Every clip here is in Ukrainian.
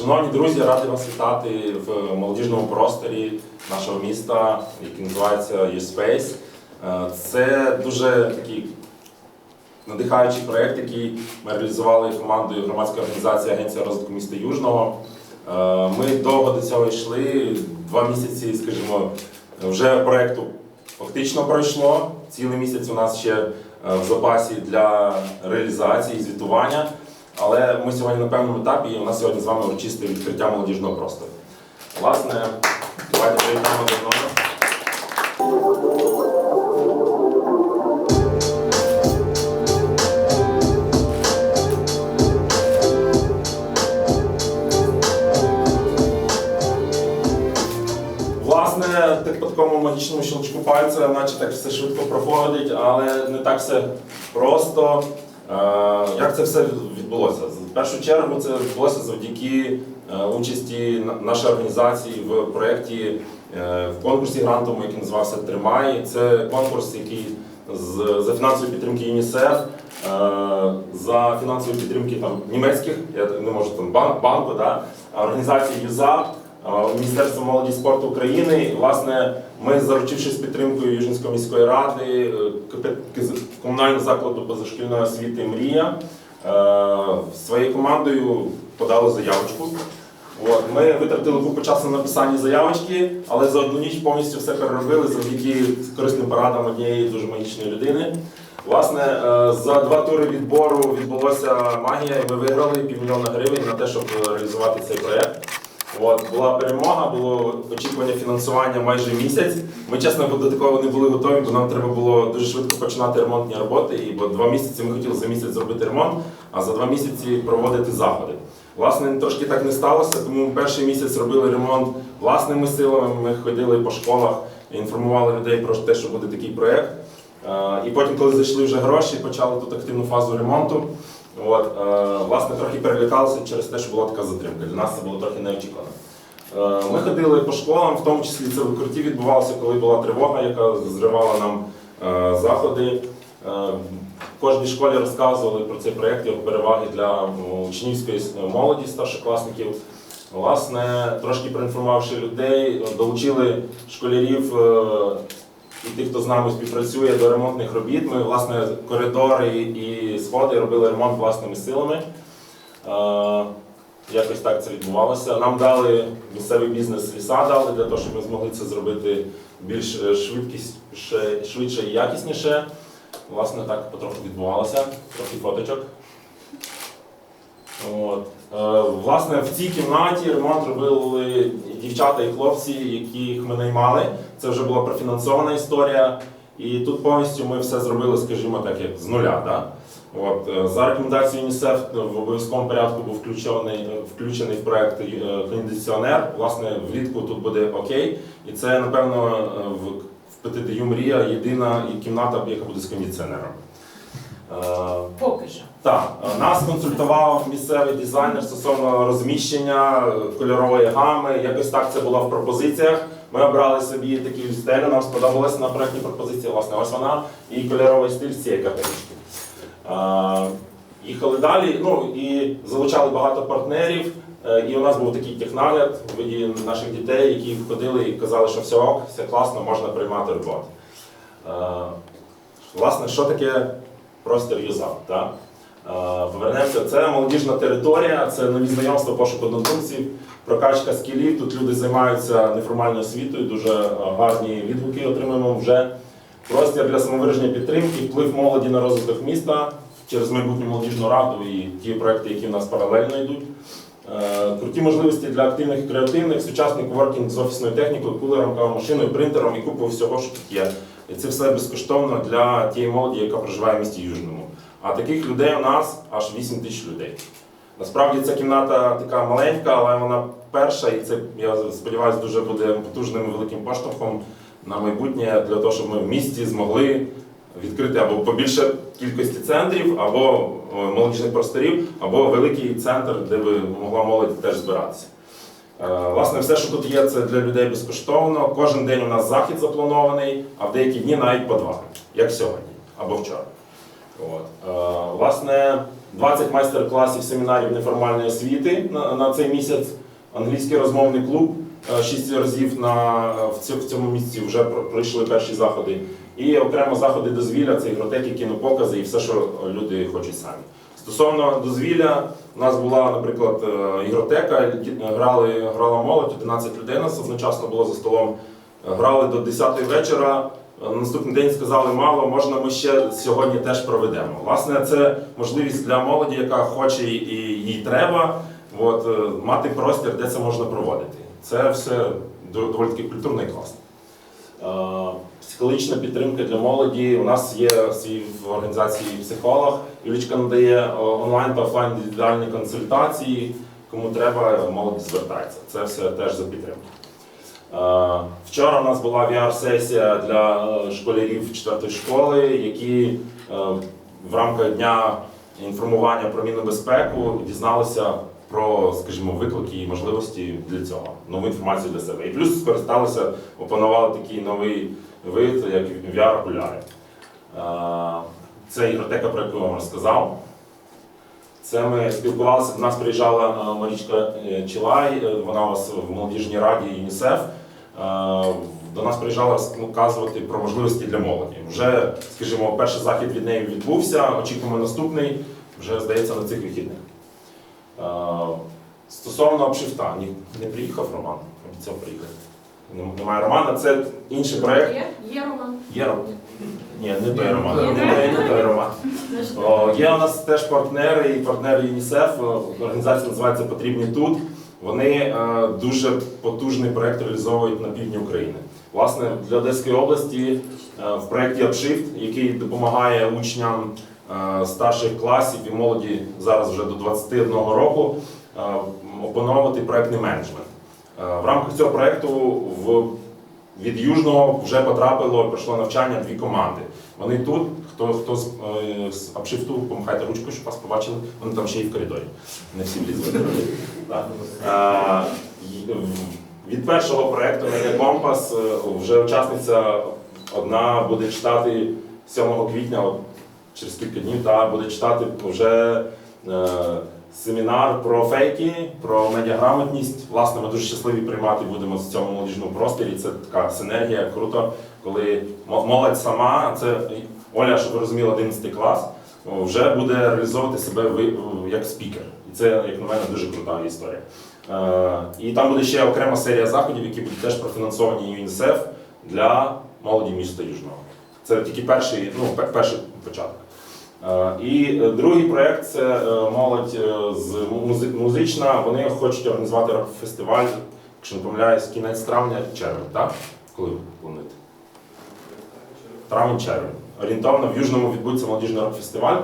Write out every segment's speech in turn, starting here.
Шановні друзі, радий вас вітати в молодіжному просторі нашого міста, який називається U-Space. Е, Це дуже такий надихаючий проєкт, який ми реалізували командою громадської організації Агенція розвитку міста Южного. Е, Ми довго до цього йшли, два місяці, скажімо, вже проєкту фактично пройшло. Цілий місяць у нас ще е, в запасі для реалізації і звітування. Але ми сьогодні на певному етапі, і у нас сьогодні з вами урочисте відкриття молодіжного простору. Власне, давайте привітаємо до одного. Так по такому магічному щелчку пальця, наче так все швидко проходить, але не так все просто. Як це все відбулося? В першу чергу це відбулося завдяки е, участі нашої організації в проєкті е, в конкурсі грантовому, який називався Тримай. Це конкурс, який за фінансової підтримки ЮНІСЕФ, е, за фінансової підтримки там, німецьких, я не можу там банк, банку, да, організації ЮЗАП. Е, Міністерство молоді і спорту України. Власне, ми, заручившись підтримкою Южинської міської ради, комунального закладу позашкільної освіти Мрія е, своєю командою подали заявочку. От, ми витратили купу часу на написання заявочки, але за одну ніч повністю все переробили завдяки корисним порадам однієї дуже магічної людини. Власне, е, за два тури відбору відбулася магія, і ми виграли півмільйона гривень на те, щоб реалізувати цей проєкт. От, була перемога, було очікування фінансування майже місяць. Ми, чесно, до такого не були готові, бо нам треба було дуже швидко починати ремонтні роботи. І бо два місяці ми хотіли за місяць зробити ремонт, а за два місяці проводити заходи. Власне, трошки так не сталося, тому ми перший місяць робили ремонт власними силами. Ми ходили по школах, інформували людей про те, що буде такий проєкт. Е, І потім, коли зайшли вже гроші, почали тут активну фазу ремонту. От, е, власне, трохи перелякалися через те, що була така затримка. Для нас це було трохи неочікувано. Е, Ми ходили по школам, в тому числі це в укритті відбувалося, коли була тривога, яка зривала нам е, заходи. Е, кожній школі розказували про цей проєкт, його переваги для учнівської молоді, старшокласників. Власне, трошки проінформувавши людей, долучили школярів е, і тих, хто з нами співпрацює до ремонтних робіт. Ми, власне, коридори і сходи робили ремонт власними силами. Е, Якось так це відбувалося. Нам дали місцевий бізнес ліса дали для того, щоб ми змогли це зробити більш е, швидкість, ще- швидше і якісніше. Власне, так потроху відбувалося. Трохи фоточок. От. Е, Власне, в цій кімнаті ремонт робили дівчата і хлопці, яких ми наймали. Це вже була профінансована історія. І тут повністю ми все зробили, скажімо так, як з нуля. Да? От, е, за рекомендацією ЮНІСЕФ в обов'язковому порядку був включений, е, включений в проект е, кондиціонер. Власне, влітку тут буде окей. І це, напевно, е, в, в ПТДЮ Мрія єдина кімната, яка буде з кондиціонером. Е, Поки що. так, е, нас консультував місцевий дизайнер стосовно розміщення е, кольорової гами. Якось так це було в пропозиціях. Ми обрали собі такі стелю, нам сподобалася на проєктній пропозиції. Власне, ось вона і кольоровий стиль цієї. Е, Їхали далі, ну і залучали багато партнерів. Е, І у нас був такий технагляд в виді наших дітей, які входили і казали, що все ок, все класно, можна приймати роботу. Е, Власне, що таке простір юзап? Е, Повернемося. Це молодіжна територія, це нові знайомства, пошук однодумців, прокачка скілів. Тут люди займаються неформальною освітою, дуже е, гарні відгуки отримуємо вже. Простір для самовираження підтримки, вплив молоді на розвиток міста через майбутню молодіжну раду і ті проекти, які в нас паралельно йдуть. Е, Круті можливості для активних і креативних, сучасний коворкінг з офісною технікою, кулером, кавомашиною, принтером і купою всього, що тут є. І це все безкоштовно для тієї молоді, яка проживає в місті Южному. А таких людей у нас аж 8 тисяч людей. Насправді ця кімната така маленька, але вона перша, і це, я сподіваюся, дуже буде потужним і великим поштовхом на майбутнє для того, щоб ми в місті змогли відкрити або побільше кількості центрів, або молодіжних просторів, або великий центр, де би могла молодь теж збиратися. Е, Власне, все, що тут є, це для людей безкоштовно. Кожен день у нас захід запланований, а в деякі дні навіть по два, як сьогодні або вчора. От. Е, Власне, 20 майстер-класів семінарів неформальної освіти на, на цей місяць. Англійський розмовний клуб 6 разів на, е, в цьому, місці вже пройшли перші заходи. І окремо заходи дозвілля, це ігротеки, кінопокази і все, що люди хочуть самі. Стосовно дозвілля, у нас була, наприклад, е, ігротека, грали, грала молодь, 11 людей нас одночасно було за столом. Е, Грали до 10 вечора. Е, Наступний день сказали, мало, можна ми ще сьогодні теж проведемо. Власне, це можливість для молоді, яка хоче і їй треба, от, е, мати простір, де це можна проводити. Це все доволі таки культурно і класно. Е, Психологічна підтримка для молоді. У нас є свій в організації психолог. Юлічка надає онлайн та офлайн індивідуальні консультації. Кому треба, молоді звертається. Це все теж за підтримку. Е, Вчора у нас була VR-сесія для е, школярів 4 школи, які е, в рамках дня інформування про мінну безпеку дізналися про, скажімо, виклики і можливості для цього, нову інформацію для себе. І плюс скористалися, опанували такий новий вид, як VR-окуляри. Це ігротека, про яку я вам розказав. Це ми спілкувалися. До нас приїжджала Марічка Чилай, вона у вас в молодіжній раді ЮНІСЕФ. Е, До нас приїжджала розказувати про можливості для молоді. Вже, скажімо, перший захід від неї відбувся, очікуємо наступний, вже здається на цих вихідних. Е, Стосовно обшифта, ні, не приїхав Роман, обіцяв приїхати. Немає Романа, це інший проєкт. Є, є Роман. Є Роман? Ні, не той Роман. Не той, не той Роман. О, Є у нас теж партнери і партнери ЮНІСЕФ. Організація називається Потрібні тут. Вони е, дуже потужний проект реалізовують на півдні України. Власне, для Одеської області е, в проєкті Upshift, який допомагає учням е, старших класів і молоді зараз вже до 21 року опановувати проєктний менеджмент. В рамках цього проєкту від Южного вже потрапило, пройшло навчання дві команди. Вони тут, хто, хто з, з апшифту, помахайте ручкою, щоб вас побачили, вони там ще й в коридорі. Не всі влізли. Від першого проєкту Медіа Компас е, вже учасниця одна буде читати 7 квітня, от через кілька днів, та буде читати вже е, семінар про фейки, про медіаграмотність. Власне, ми дуже щасливі приймати будемо в цьому молодіжному просторі. Це така синергія, круто, коли молодь сама, це Оля, щоб ви розуміли, 11 клас, вже буде реалізовувати себе як спікер. І це, як на мене, дуже крута історія. Е, І там буде ще окрема серія заходів, які будуть теж профінансовані ЮНІСЕФ для молоді міста Южного. Це тільки перший, ну, перший початок. Е, І е, другий проєкт це молодь з музична. Вони хочуть організувати рок-фестиваль, якщо не помиляюсь, кінець травня, червень, так? Коли плануєте? Травень-червень. Орієнтовно в Южному відбудеться молодіжний рок-фестиваль.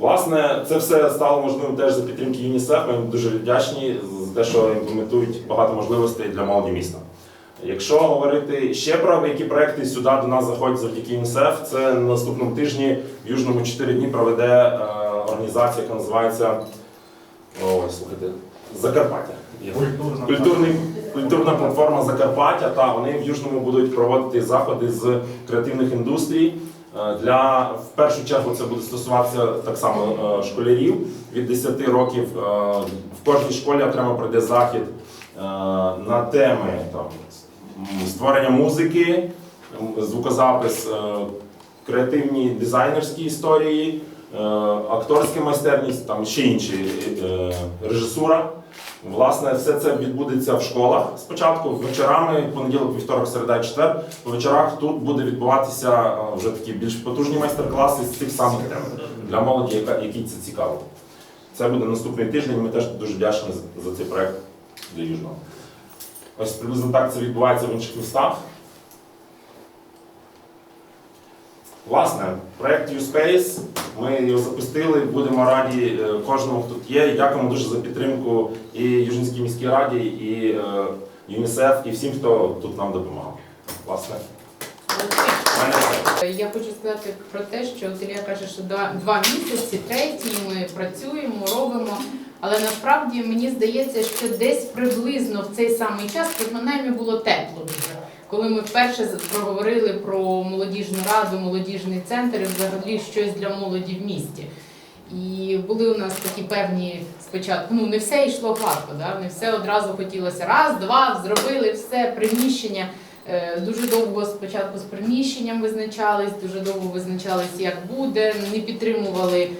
Власне, це все стало можливим теж за підтримки ЮНІСЕФ. Ми дуже вдячні за те, що імплементують багато можливостей для молоді міста. Якщо говорити ще про які проекти сюди до нас заходять завдяки ЮНІСЕФ, це на наступному тижні в Южному 4 дні проведе е, організація, яка називається ой, слухайте, Закарпаття. Є. Культурний, культурна платформа Закарпаття. Та вони в Южному будуть проводити заходи з креативних індустрій. Е, Для в першу чергу це буде стосуватися так само е, школярів від 10 років. Е, В кожній школі окремо пройде захід на теми там, створення музики, звукозапис, креативні дизайнерські історії, акторська майстерність, там ще інші е, режисура. Власне, все це відбудеться в школах спочатку, вечорами, понеділок, вівторок, середа, четвер. По вечорах тут буде відбуватися е, вже такі більш потужні майстер-класи з цих самих тем для молоді, якій це цікаво. Це буде наступний тиждень. Ми теж дуже вдячні за цей проект для Южного. Ось приблизно так це відбувається в інших містах. Власне, проект U-Space, ми його запустили, будемо раді е, кожному, хто тут є. Дякуємо дуже за підтримку і Южинській міській раді, і е, ЮНІСЕФ, і всім, хто тут нам допомагав. Власне, все. Я хочу сказати про те, що от Ілля каже, що два місяці, третій ми працюємо, робимо. Але насправді мені здається, що десь приблизно в цей самий час принаймні було тепло дуже. Коли ми вперше проговорили про молодіжну раду, молодіжний центр і взагалі щось для молоді в місті. І були у нас такі певні спочатку. Ну не все йшло гладко, да? не все одразу хотілося. Раз, два, зробили все, приміщення. Е, Дуже довго спочатку з приміщенням визначались, дуже довго визначались, як буде. Не підтримували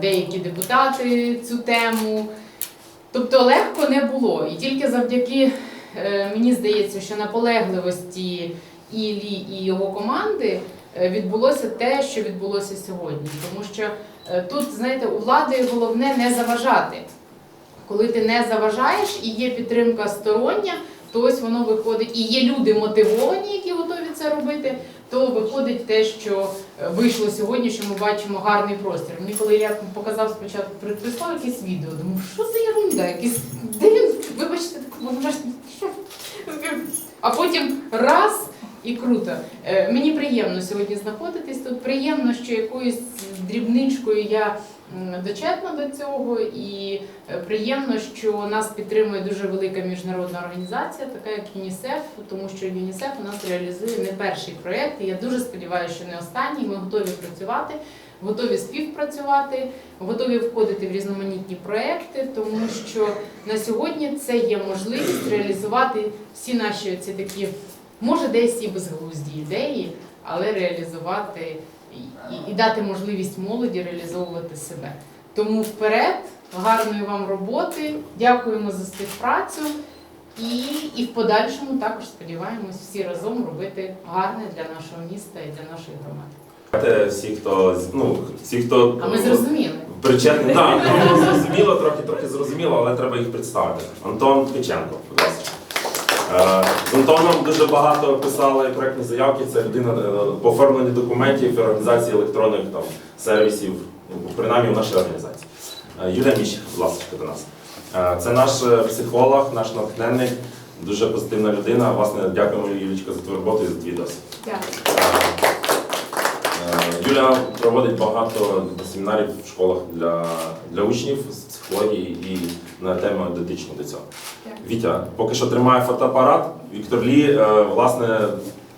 деякі депутати цю тему. Тобто легко не було. І тільки завдяки, мені здається, що наполегливості Іллі і його команди е, відбулося те, що відбулося сьогодні. Тому що е, тут, знаєте, у влади головне не заважати. Коли ти не заважаєш і є підтримка стороння, то ось воно виходить, і є люди мотивовані, які готові це робити, то виходить те, що е, вийшло сьогодні, що ми бачимо гарний простір. Мені коли я показав спочатку, прислав якесь відео, думаю, що за ерунда, якийсь, де він, вибачте, вибачте? А потім раз і круто. Е, Мені приємно сьогодні знаходитись тут. Приємно, що якоюсь дрібничкою я дочетна до цього, і е, приємно, що нас підтримує дуже велика міжнародна організація, така як ЮНІСЕФ, тому що ЮНІСЕФ у нас реалізує не перший проєкт. Я дуже сподіваюся, що не останній. Ми готові працювати, готові співпрацювати, готові входити в різноманітні проекти, тому що на сьогодні це є можливість реалізувати всі наші ці такі, може, десь і безглузді ідеї, але реалізувати і, і, дати можливість молоді реалізовувати себе. Тому вперед, гарної вам роботи, дякуємо за співпрацю. І, і в подальшому також сподіваємось всі разом робити гарне для нашого міста і для нашої громади. Всі, хто ну, всі, хто А ми зрозуміли. причетний, так, ну, зрозуміло, трохи трохи зрозуміло, але треба їх представити. Антон Ткаченко, будь ласка. З Антоном дуже багато писали проектні заявки. Це людина е, по оформленню документів і організації електронних там, сервісів, ну, принаймні в нашій організації. Е, Юлія Міщ, будь ласка, до нас. Е, Це наш психолог, наш натхненник, дуже позитивна людина. Власне, дякуємо Юлічка за твою роботу і за твій досвід. Дякую. Юля проводить багато семінарів в школах для, для учнів з психології і на теми дотичні до цього. Вітя поки що тримає фотоапарат. Віктор Лі, е, власне,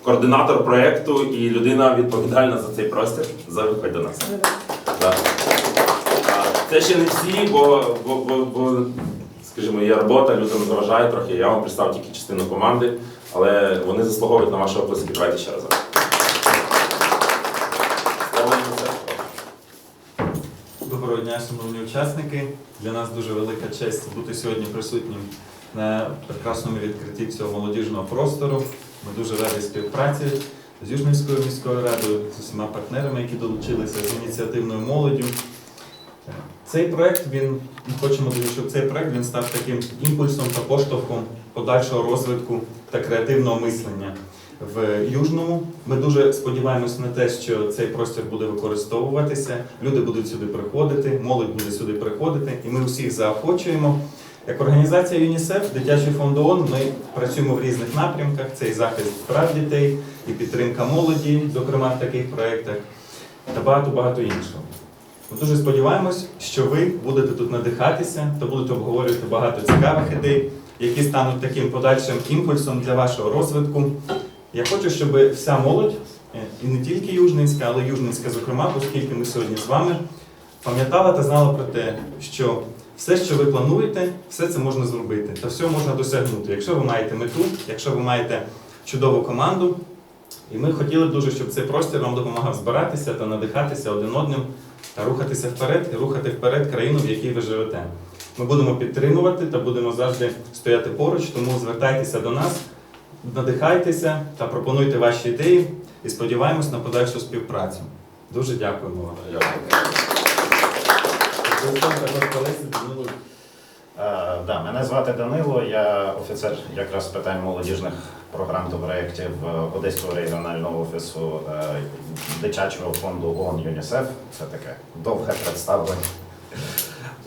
координатор проєкту і людина відповідальна за цей простір. Завиходь до нас. Це ще не всі, бо, бо, бо, бо скажімо, є робота, людям заважає трохи. Я вам представив тільки частину команди, але вони заслуговують на ваші оплески. Давайте ще раз. Слово Юнісефу. Доброго дня, шановні учасники. Для нас дуже велика честь бути сьогодні присутнім на прекрасному відкритті цього молодіжного простору. Ми дуже раді співпраці з Южнівською міською радою, з усіма партнерами, які долучилися з ініціативною молоддю. Цей проект він ми хочемо дуже, щоб цей проект він став таким імпульсом та поштовхом подальшого розвитку та креативного мислення. В Южному ми дуже сподіваємося на те, що цей простір буде використовуватися, люди будуть сюди приходити, молодь буде сюди приходити, і ми усіх заохочуємо. Як організація ЮНІСЕФ, Дитячий фонд ООН, ми працюємо в різних напрямках: це і захист прав дітей, і підтримка молоді, зокрема в таких проєктах, та багато-багато іншого. Ми дуже сподіваємось, що ви будете тут надихатися та будете обговорювати багато цікавих ідей, які стануть таким подальшим імпульсом для вашого розвитку. Я хочу, щоб вся молодь, е, і не тільки Южненська, але Южненська, зокрема, оскільки ми сьогодні з вами, пам'ятала та знала про те, що все, що ви плануєте, все це можна зробити та все можна досягнути. Якщо ви маєте мету, якщо ви маєте чудову команду, і ми хотіли б дуже, щоб цей простір вам допомагав збиратися та надихатися один одним та рухатися вперед і рухати вперед країну, в якій ви живете. Ми будемо підтримувати та будемо завжди стояти поруч, тому звертайтеся до нас, надихайтеся та пропонуйте ваші ідеї і сподіваємось на подальшу співпрацю. Дуже дякуємо вам. Дякую. Да, мене звати Данило, я офіцер якраз з питань молодіжних програм та проєктів е, Одеського регіонального офісу е, дитячого фонду ООН ЮНІСЕФ. Це таке довге представлення.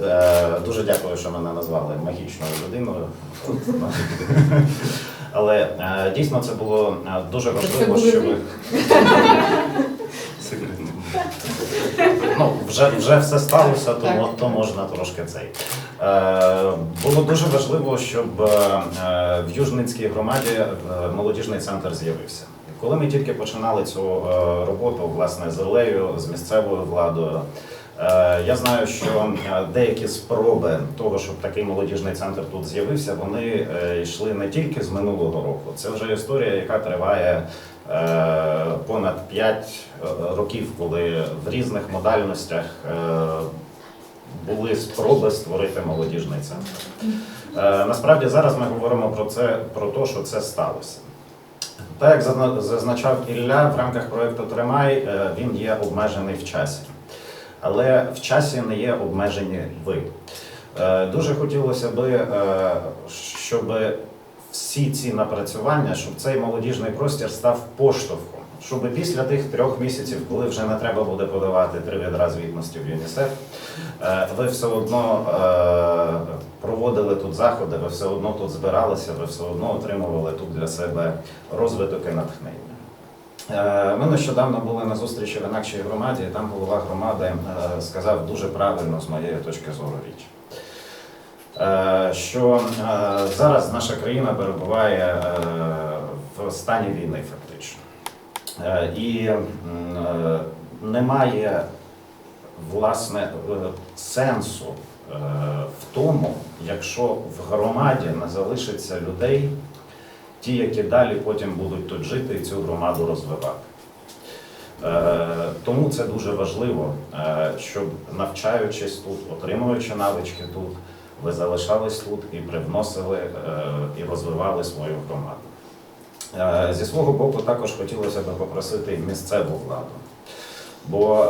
Е, Дуже дякую, що мене назвали магічною людиною. Але е, дійсно це було е, дуже важливо, щоб. Ну, вже, вже все сталося, то, то можна трошки цей. Е, Було дуже важливо, щоб е, в Южницькій громаді е, молодіжний центр з'явився. Коли ми тільки починали цю е, роботу, власне, з Ілею, з місцевою владою, я знаю, що е, деякі спроби того, щоб такий молодіжний центр тут з'явився, вони е, йшли не тільки з минулого року. Це вже історія, яка триває е, понад 5 років, коли в різних модальностях е, були спроби створити молодіжний центр. Е, Насправді зараз ми говоримо про це, про те, що це сталося. Так як зазначав Ілля, в рамках проєкту Тримай е, він є обмежений в часі. Але в часі не є обмежені ви. Е, Дуже хотілося би, е, щоб всі ці напрацювання, щоб цей молодіжний простір став поштовхом, щоб після тих трьох місяців, коли вже не треба буде подавати три відра звітності в ЮНІСЕФ, е, ви все одно проводили тут заходи, ви все одно тут збиралися, ви все одно отримували тут для себе розвиток і натхнення. Е, Ми нещодавно були на зустрічі в інакшій громаді, і там голова громади е, сказав дуже правильно з моєї точки зору річ. Е, Що зараз наша країна перебуває в стані війни, фактично. І немає власне сенсу в тому, якщо в громаді не залишиться людей, ті, які далі потім будуть тут жити і цю громаду розвивати. Е, Тому це дуже важливо, е, щоб навчаючись тут, отримуючи навички тут, ви залишались тут і привносили е, і розвивали свою громаду. Зі свого боку, також хотілося б попросити місцеву владу. Бо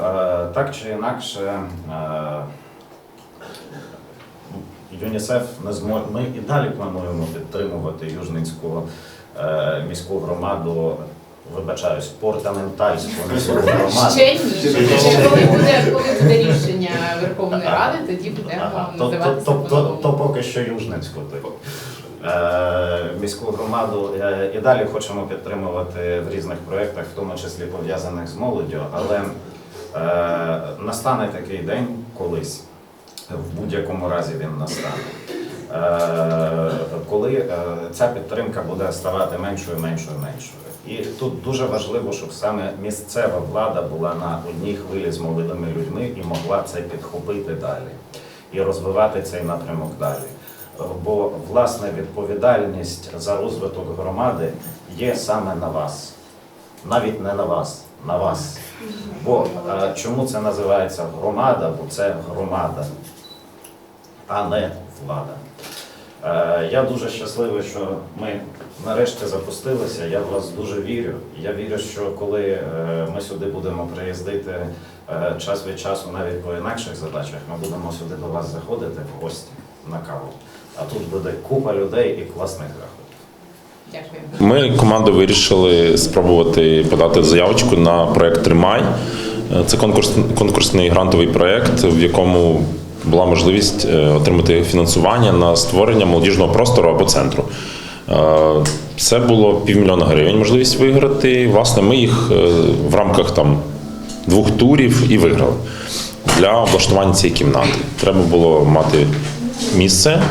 так чи інакше ЮНІСЕФ не зможе. Ми і далі плануємо підтримувати Южницьку е, міську громаду, вибачаюсь, портаментальську міську громаду. Ще ні. Ще коли буде, коли буде рішення Верховної Ради, тоді будемо називатися то поки що Южницьку. типу. Е, міську громаду е, і далі хочемо підтримувати в різних проєктах, в тому числі пов'язаних з молоддю, але е, настане такий день колись, в будь-якому разі він настане. Е, коли е, ця підтримка буде ставати меншою, меншою, меншою. І тут дуже важливо, щоб саме місцева влада була на одній хвилі з молодими людьми і могла це підхопити далі і розвивати цей напрямок далі. Е, Бо власне відповідальність за розвиток громади є саме на вас, навіть не на вас, на вас. Бо е, чому це називається громада? Бо це громада, а не влада. Е, Я дуже щасливий, що ми нарешті запустилися. Я в вас дуже вірю. Я вірю, що коли е, ми сюди будемо приїздити е, час від часу, навіть по інакших задачах, ми будемо сюди до вас заходити в гості на каву. А тут буде купа людей і класних заходів. Дякую. Ми командою вирішили спробувати подати заявочку на проект Тримай. Це конкурс, конкурсний грантовий проект, в якому була можливість е, отримати фінансування на створення молодіжного простору або центру. Е, Це було півмільйона гривень можливість виграти. Власне, ми їх е, в рамках там двох турів і виграли для облаштування цієї кімнати. Треба було мати місце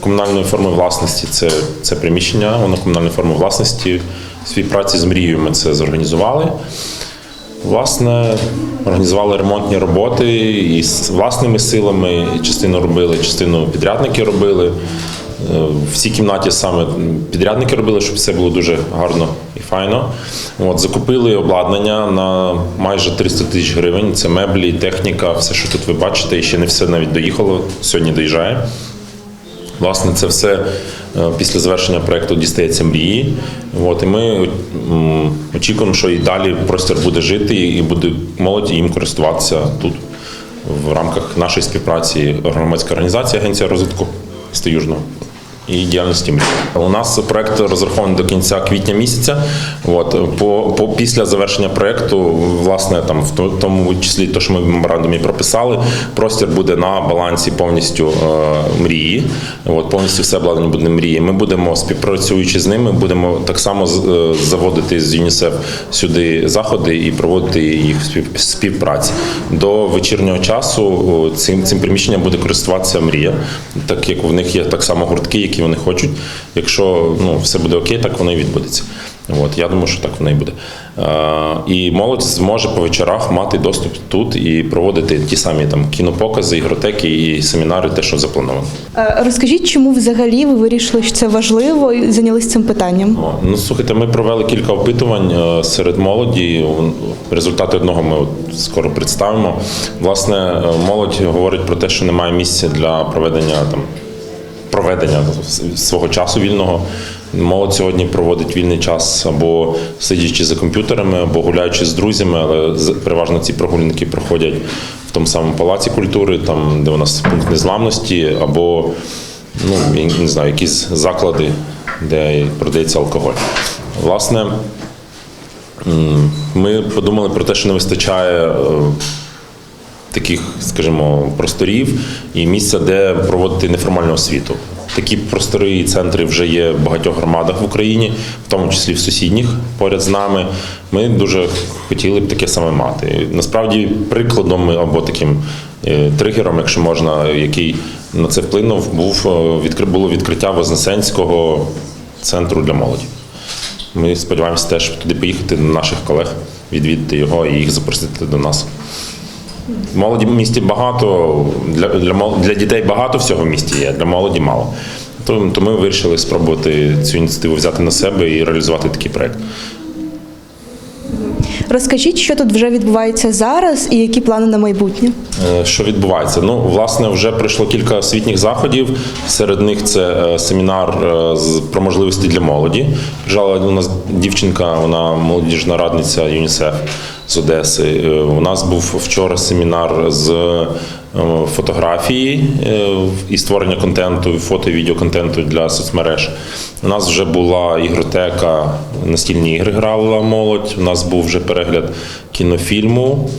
комунальної форми власності. Це, це приміщення, воно комунальної форми власності. В співпраці з мрією ми це зорганізували. Власне, організували ремонтні роботи і з власними силами. Частину робили, частину підрядники робили. Е, В цій кімнаті саме підрядники робили, щоб все було дуже гарно і файно. От, закупили обладнання на майже 300 тисяч гривень. Це меблі, техніка, все, що тут ви бачите, і ще не все навіть доїхало. Сьогодні доїжджає. Власне, це все е, після завершення проекту дістається мрії. От, і ми очікуємо, що і далі простір буде жити, і буде молодь їм користуватися тут в рамках нашої співпраці громадська організація Агенція розвитку міста Южного і діяльності мрії. У нас проект розрахований до кінця квітня місяця. От по, по після завершення проекту, власне, там в тому числі те, що ми в меморандумі прописали, простір буде на балансі повністю е, мрії. От повністю все обладнання буде мрії. Ми будемо співпрацюючи з ними, будемо так само е, заводити з ЮНІСЕФ сюди заходи і проводити їх співпраці. До вечірнього часу цим цим приміщенням буде користуватися мрія, так як в них є так само гуртки, які вони хочуть. Якщо ну все буде окей, так воно і відбудеться. От я думаю, що так воно і буде. Е, і молодь зможе по вечорах мати доступ тут і проводити ті самі там кінопокази, ігротеки і семінари, те, що заплановано. Е, Розкажіть, чому взагалі ви вирішили, що це важливо і зайнялися цим питанням? Ну слухайте, ми провели кілька опитувань е, серед молоді. Результати одного ми от скоро представимо. Власне, е, молодь говорить про те, що немає місця для проведення там проведення свого часу вільного. Молодь сьогодні проводить вільний час або сидячи за комп'ютерами, або гуляючи з друзями, але переважно ці прогулянки проходять в тому самому палаці культури, там де у нас пункт незламності, або ну не знаю, якісь заклади, де продається алкоголь. Власне, ми подумали про те, що не вистачає. Таких, скажімо, просторів і місця, де проводити неформальну освіту. Такі простори і центри вже є в багатьох громадах в Україні, в тому числі в сусідніх поряд з нами. Ми дуже хотіли б таке саме мати. Насправді, прикладом або таким е, тригером, якщо можна, який на це вплинув, був е, було відкриття Вознесенського центру для молоді. Ми сподіваємося теж туди поїхати до наших колег, відвідати його і їх запросити до нас. Молоді в місті багато, для, для, для дітей багато всього в місті є, для молоді мало. То, то ми вирішили спробувати цю ініціативу взяти на себе і реалізувати такий проект. Розкажіть, що тут вже відбувається зараз і які плани на майбутнє? Е, Що відбувається? Ну, власне, вже пройшло кілька освітніх заходів. Серед них це е, семінар е, про можливості для молоді. Приїжджала у нас дівчинка, вона молодіжна радниця ЮНІСЕФ з Одеси. Е, У нас був вчора семінар з е, фотографії е, і створення контенту, фото і відеоконтенту для соцмереж. У нас вже була ігротека, настільні ігри грала молодь. У нас був вже перегляд кінофільму.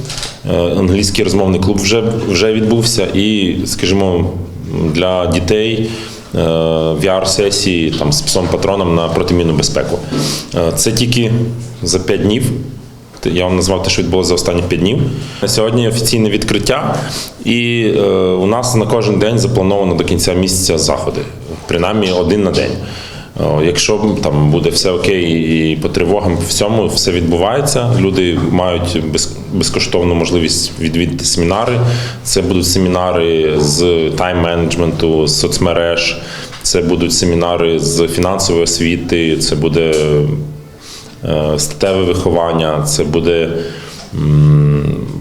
Е, Англійський розмовний клуб вже, вже відбувся, і, скажімо, для дітей е, VR-сесії там, з псом патроном на протимінну безпеку. Е, Це тільки за 5 днів. Я вам назвав те, що відбулося за останні 5 днів. Сьогодні офіційне відкриття, і е, у нас на кожен день заплановано до кінця місяця заходи, принаймні один на день. Якщо там буде все окей і по тривогам по всьому все відбувається, люди мають без, безкоштовну можливість відвідати семінари. Це будуть семінари з тайм-менеджменту, з соцмереж, це будуть семінари з фінансової освіти, це буде статеве виховання, це буде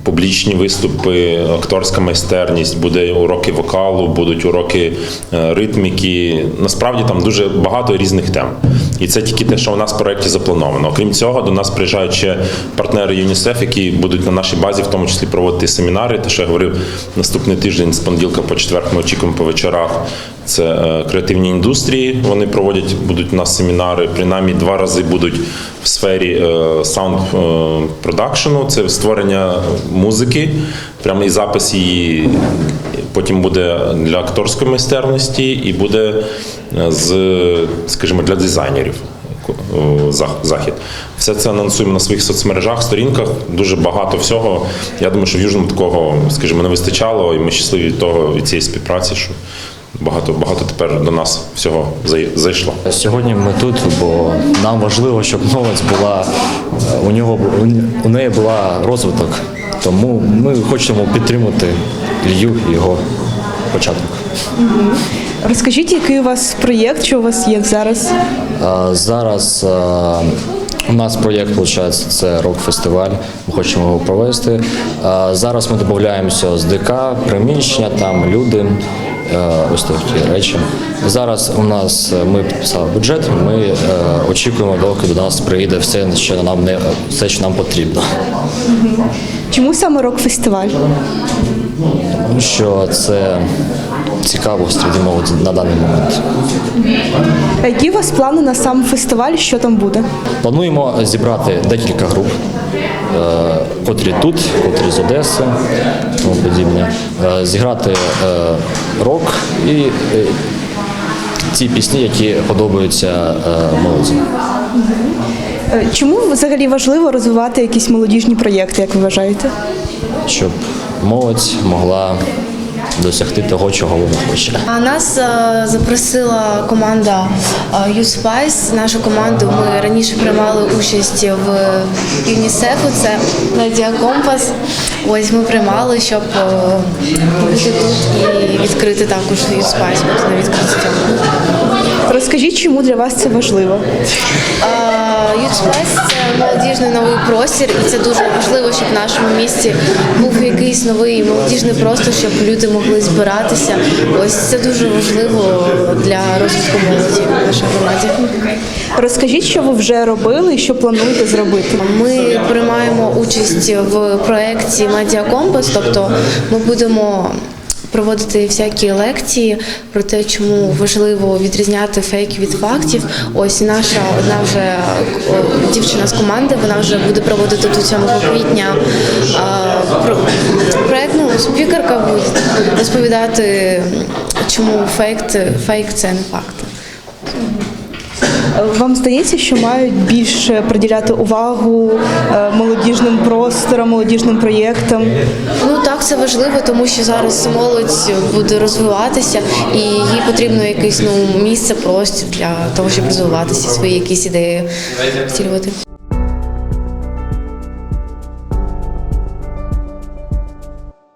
публічні виступи, акторська майстерність, буде уроки вокалу, будуть уроки е, ритміки. Насправді там дуже багато різних тем. І це тільки те, що у нас в проєкті заплановано. Окрім цього, до нас приїжджають ще партнери ЮНІСЕФ, які будуть на нашій базі, в тому числі проводити семінари. Те, що я говорив, наступний тиждень з понеділка по четвер ми очікуємо по вечорах. Це е, креативні індустрії. Вони проводять, будуть у нас семінари. Принаймні два рази будуть в сфері саунд продакшену. Це створення музики, прямо і запис її. Потім буде для акторської майстерності і буде е, з, скажімо, для дизайнерів. Захід. Все це анонсуємо на своїх соцмережах, сторінках. Дуже багато всього. Я думаю, що в Южному такого, скажімо, не вистачало, і ми щасливі від того від цієї співпраці, що багато, багато тепер до нас всього зайшло. Сьогодні ми тут, бо нам важливо, щоб молодь була у нього у неї була розвиток. Тому ми хочемо підтримати Ілью і його початок. Розкажіть, який у вас проєкт, що у вас є зараз? А Зараз а, у нас проєкт виходить, це рок-фестиваль. Ми хочемо його провести. А Зараз ми додаємося з ДК, приміщення, там люди. Ось такі речі. Зараз у нас е, ми підписали бюджет. Ми е, очікуємо, доки до нас приїде все, що нам не все, що нам потрібно. Чому саме рок-фестиваль? Тому що це цікаво серед молоді на даний момент. Які у вас плани на сам фестиваль? Що там буде? Плануємо зібрати декілька груп, е, котрі тут, котрі з Одеси, тому подібне. Е, Зіграти е, рок і ті пісні, які подобаються молоді. Чому взагалі важливо розвивати якісь молодіжні проєкти, як ви вважаєте? щоб молодь могла досягти того, чого вона хоче. А нас е, запросила команда е, Youth Нашу команду ми раніше приймали участь в ЮНІСЕФу, це Медіа Компас. Ось ми приймали, щоб е, бути тут і відкрити також бути на відкритті. Розкажіть, чому для вас це важливо? Youth – це молодіжний новий простір, і це дуже важливо, щоб в нашому місті був якийсь новий молодіжний простір, щоб люди могли збиратися. Ось це дуже важливо для розвитку молоді в нашій громаді. Розкажіть, що ви вже робили і що плануєте зробити? Ми приймаємо участь в проєкті Медіа Компас, тобто ми будемо. Проводити всякі лекції про те, чому важливо відрізняти фейки від фактів. Ось наша одна вже дівчина з команди, вона вже буде проводити тут 7 квітня проєктну про ну, спікерка буде розповідати, чому фейк, фейк це не факти. Вам здається, що мають більше приділяти увагу е, молодіжним просторам, молодіжним проєктам? Ну так, це важливо, тому що зараз молодь буде розвиватися, і їй потрібно якесь ну місце, простір для того, щоб розвиватися, свої якісь ідеї втілювати.